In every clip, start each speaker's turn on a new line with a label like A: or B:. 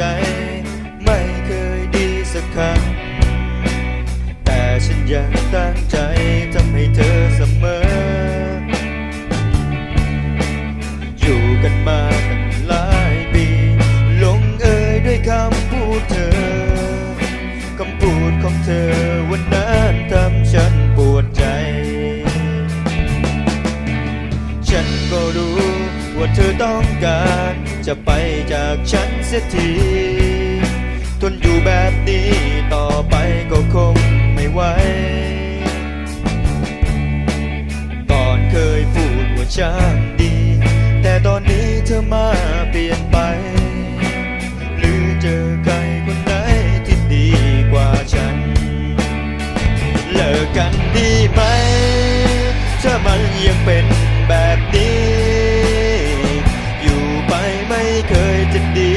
A: ใจันก็รู้ ว่าเธอต้องการ จะไปจากฉันเสียที ทนอยู่แบบนี้ ต่อไปก็คงไม่ไหว ก่อนเคยพูดว่าฉันดี แต่ตอนนี้เธอมาเปลี่ยนไป หรือเจอใครคนไหนที่ดีกว่าฉัน เลิกกันดีไหมถ้ามันยังเป็น แบบนี้ อยู่ไปไม่เคยจะดี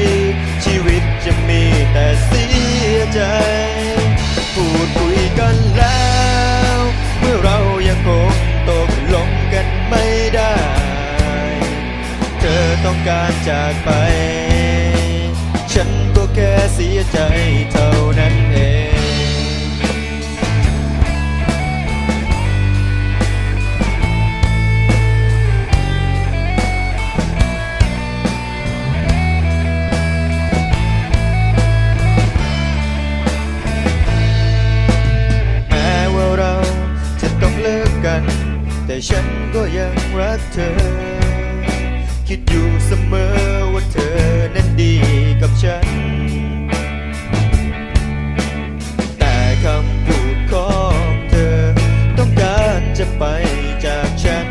A: ชีวิตจะมีแต่เสียใจ พูดคุยกันแล้ว เมื่อเรายังคงตกลงกันไม่ได้ เธอต้องการจากไป ฉันก็แค่เสียใจเท่านั้นเอ แต่ฉันก็ยังรักเธอ คิดอยู่เสมอว่าเธอนั้นดีกับฉัน แต่คำพูดของเธอ ต้องการจะไปจากฉัน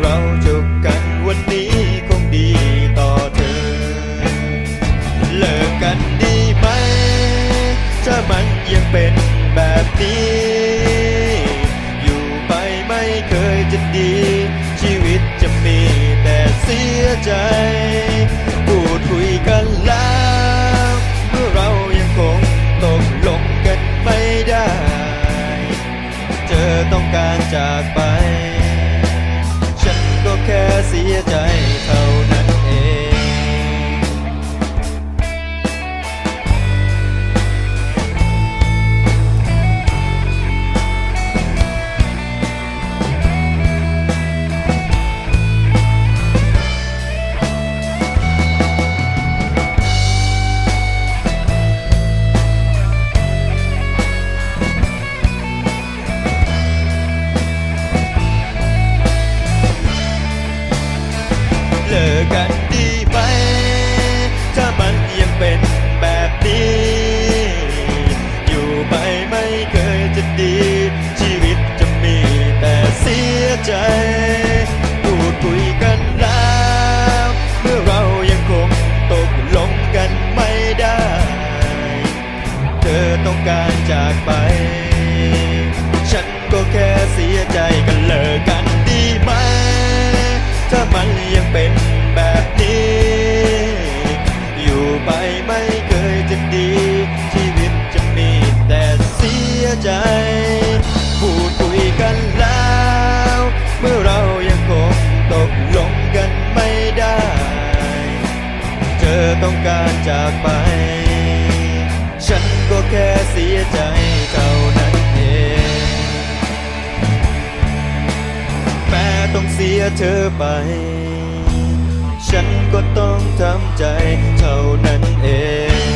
A: เราจบกันวันนี้คงดีต่อเธอ เลิกกันดีไหม ถ้ามันยังเป็นแบบนี้ สียใจ จากไป ฉันก็แค่เสียใจกันเลิกกันดีไหม ถ้ามันยังเป็นแบบนี้ อยู่ไปไม่เคยจะดี ชีวิตจะมีแต่เสียใจ พูดคุยกันแล้ว เมื่อเรายังคงตกลงกันไม่ได้ เธอต้องการจากไป ฉันก็แค่เสียใจเท่านั้นเองแม้ต้องเสียเธอไป ฉันก็ต้องทำใจเท่านั้นเอง